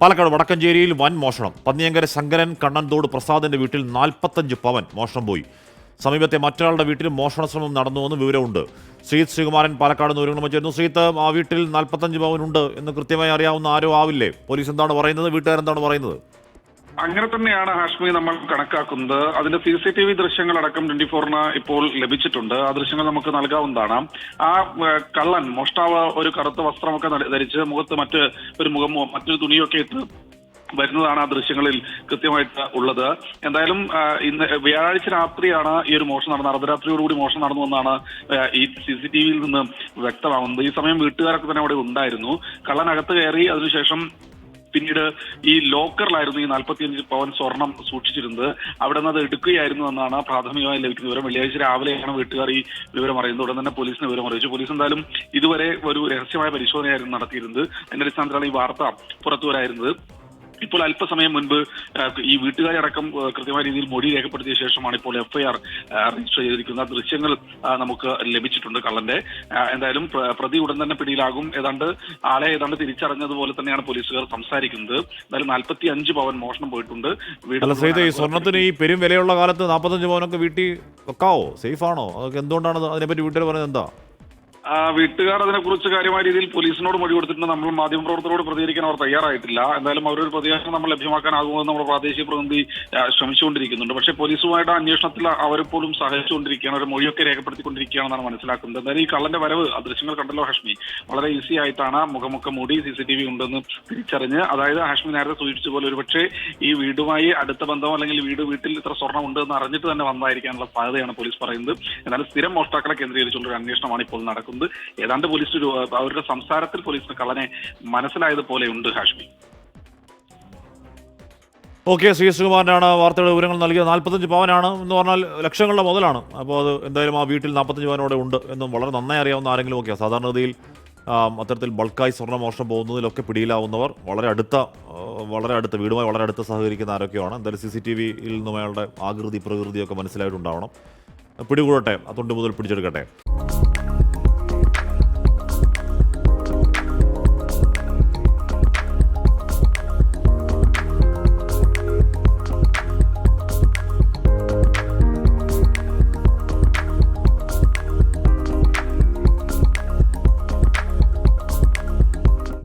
പാലക്കാട് വടക്കഞ്ചേരിയിൽ വൻ മോഷണം. പന്നിയങ്കര ശങ്കരൻ കണ്ണൻതോട് പ്രസാദിന്റെ വീട്ടിൽ നാൽപ്പത്തഞ്ച് പവൻ മോഷണം പോയി. സമീപത്തെ മറ്റൊരാളുടെ വീട്ടിൽ മോഷണ ശ്രമം നടന്നുവെന്ന് വിവരമുണ്ട്. ശ്രീത് ശ്രീകുമാരൻ പാലക്കാട് നിന്ന് ഒരുങ്ങണം ചേരുന്നു ശ്രീത്ത് ആ വീട്ടിൽ നാൽപ്പത്തഞ്ച് പവൻ ഉണ്ട് എന്ന് കൃത്യമായി അറിയാവുന്ന ആരോ ആവില്ലേ? പോലീസ് എന്താണ് പറയുന്നത്? വീട്ടുകാരെന്താണ് പറയുന്നത്? അങ്ങനെ തന്നെയാണ് ഹാഷ്മി നമ്മൾ കണക്കാക്കുന്നത്. അതിന്റെ സി സി ടി വി ദൃശ്യങ്ങൾ അടക്കം ട്വന്റി ഫോറിന് ഇപ്പോൾ ലഭിച്ചിട്ടുണ്ട്. ആ ദൃശ്യങ്ങൾ നമുക്ക് നൽകാവുന്നതാണ് ആ കള്ളൻ മോഷ്ടാവ് ഒരു കറുത്ത വസ്ത്രമൊക്കെ ധരിച്ച് മുഖത്ത് മറ്റ് ഒരു മുഖമോ മറ്റൊരു തുണിയൊക്കെ ഇട്ട് വരുന്നതാണ് ആ ദൃശ്യങ്ങളിൽ കൃത്യമായിട്ട് ഉള്ളത്. എന്തായാലും ഇന്ന് വ്യാഴാഴ്ച രാത്രിയാണ് ഈ ഒരു മോഷണം നടന്നത്. അർദ്ധരാത്രിയോടുകൂടി മോഷണം നടന്നുവെന്നാണ് എന്നാണ് ഈ സി സി ടി വിയിൽ നിന്ന് വ്യക്തമാകുന്നത് ഈ സമയം വീട്ടുകാരൊക്കെ തന്നെ അവിടെ ഉണ്ടായിരുന്നു. കള്ളനകത്ത് കയറി അതിനുശേഷം പിന്നീട് ഈ ലോക്കറിലായിരുന്നു ഈ നാൽപ്പത്തിയഞ്ച് പവൻ സ്വർണം സൂക്ഷിച്ചിരുന്നത്. അവിടെ നിന്ന് അത് എടുക്കുകയായിരുന്നു എന്നാണ് പ്രാഥമികമായി ലഭിക്കുന്ന വിവരം. വെള്ളിയാഴ്ച രാവിലെയാണ് വീട്ടുകാർ ഈ വിവരം അറിയുന്നത്. ഉടൻ തന്നെ പോലീസിന് വിവരം അറിയിച്ചു. പോലീസ് എന്തായാലും ഇതുവരെ ഒരു രഹസ്യമായ പരിശോധനയായിരുന്നു നടത്തിയിരുന്നത്. അതിന്റെ അടിസ്ഥാനത്തിലാണ് ഈ വാർത്ത പുറത്തു വരായിരുന്നത് ഇപ്പോൾ അല്പസമയം മുൻപ് ഈ വീട്ടുകാരെ അടക്കം കൃത്യമായ രീതിയിൽ മൊഴി രേഖപ്പെടുത്തിയ ശേഷമാണ് ഇപ്പോൾ എഫ്ഐആർ രജിസ്റ്റർ ചെയ്തിരിക്കുന്ന ദൃശ്യങ്ങൾ നമുക്ക് ലഭിച്ചിട്ടുണ്ട് കള്ളന്റെ. എന്തായാലും പ്രതി ഉടൻ തന്നെ പിടിയിലാകും. ഏതാണ്ട് ആളെ ഏതാണ്ട് തിരിച്ചറിഞ്ഞതുപോലെ തന്നെയാണ് പോലീസുകാർ സംസാരിക്കുന്നത്. എന്തായാലും നാൽപ്പത്തി അഞ്ച് പവൻ മോഷണം പോയിട്ടുണ്ട്. വീട് സ്വർണത്തിന് ഈ പെരും വിലയുള്ള കാലത്ത് നാൽപ്പത്തഞ്ച് പവനൊക്കെ വീട്ടിൽ വെക്കാവോ? സേഫ് ആണോ അതൊക്കെ എന്തുകൊണ്ടാണ് അതിനെപ്പറ്റി വീട്ടുകാർ പറയുന്നത് എന്താ? വീട്ടുകാർ അതിനെക്കുറിച്ച് കാര്യമായ രീതിയിൽ പോലീസിനോട് മൊഴി കൊടുത്തിട്ടുണ്ട്. നമ്മൾ മാധ്യമപ്രവർത്തകരോട് പ്രതികരിക്കാൻ അവർ തയ്യാറായിട്ടില്ല. എന്തായാലും അവരൊരു പ്രതികരണം നമ്മൾ ലഭ്യമാക്കാനാകുമെന്ന് നമ്മുടെ പ്രാദേശിക പ്രതിനിധി ശ്രമിച്ചുകൊണ്ടിരിക്കുന്നുണ്ട്. പക്ഷേ പോലീസുമായിട്ട് അന്വേഷണത്തിൽ അവരെപ്പോലും പോലും സഹകരിച്ചുകൊണ്ടിരിക്കുകയാണ്. ഒരു മൊഴിയൊക്കെ രേഖപ്പെടുത്തിക്കൊണ്ടിരിക്കുകയാണെന്നാണ് മനസ്സിലാക്കുന്നത്. എന്തായാലും ഈ കള്ളന്റെ വരവ് ആ ദൃശ്യങ്ങൾ കണ്ടല്ലോ ഹാഷ്മി. വളരെ ഈസി ആയിട്ടാണ് മുഖമൊക്കെ മൂടി സി സി ടി വി ഉണ്ടെന്ന് തിരിച്ചറിഞ്ഞ്. അതായത് ഹാഷ്മി നേരത്തെ സൂചിപ്പിച്ച പോലെ ഒരുപക്ഷെ ഈ വീടുമായി അടുത്ത ബന്ധം അല്ലെങ്കിൽ വീട് വീട്ടിൽ ഇത്ര സ്വർണം ഉണ്ട് എന്ന് അറിഞ്ഞിട്ട് തന്നെ വന്നായിരിക്കാനുള്ള സാധ്യതയാണ് പോലീസ് പറയുന്നത്. എന്നാലും സ്ഥിരം മോഷ്ടാക്കളെ കേന്ദ്രീകരിച്ചുള്ള ഒരു അന്വേഷണമാണ് ഇപ്പോൾ നടക്കുന്നത്. ഏതാണ്ട് പോലീസ് ഒരു അവരുടെ സംസാരത്തിൽ പോലീസിന് കള്ളനെ മനസ്സിലായതുപോലെ ഉണ്ട് ഹാഷ്മി. ഓക്കെ സി എസ് കുമാറിനാണ് വാർത്തയുടെ വിവരങ്ങൾ നൽകിയത്. നാൽപ്പത്തഞ്ച് പവനാണ് എന്ന് പറഞ്ഞാൽ ലക്ഷങ്ങളുടെ മുതലാണ്. അപ്പോൾ അത് എന്തായാലും ആ വീട്ടിൽ നാൽപ്പത്തഞ്ച് പവനോടെ ഉണ്ട് എന്നും വളരെ നന്നായി അറിയാവുന്ന ആരെങ്കിലും ഒക്കെയാണ് സാധാരണഗതിയിൽ അത്തരത്തിൽ ബൾക്കായി സ്വർണ മോഷണം പോകുന്നതിലൊക്കെ പിടിയിലാവുന്നവർ വളരെ അടുത്ത വളരെ അടുത്ത വീടുമായി വളരെ അടുത്ത് സഹകരിക്കുന്ന ആരൊക്കെയാണ്. എന്തായാലും സി സി ടി വിയിൽ നിന്നും അയാളുടെ ആകൃതി പ്രകൃതിയൊക്കെ മനസ്സിലായിട്ടുണ്ടാവണം. പിടികൂടട്ടെ അതുകൊണ്ട് മുതൽ പിടിച്ചെടുക്കട്ടെ.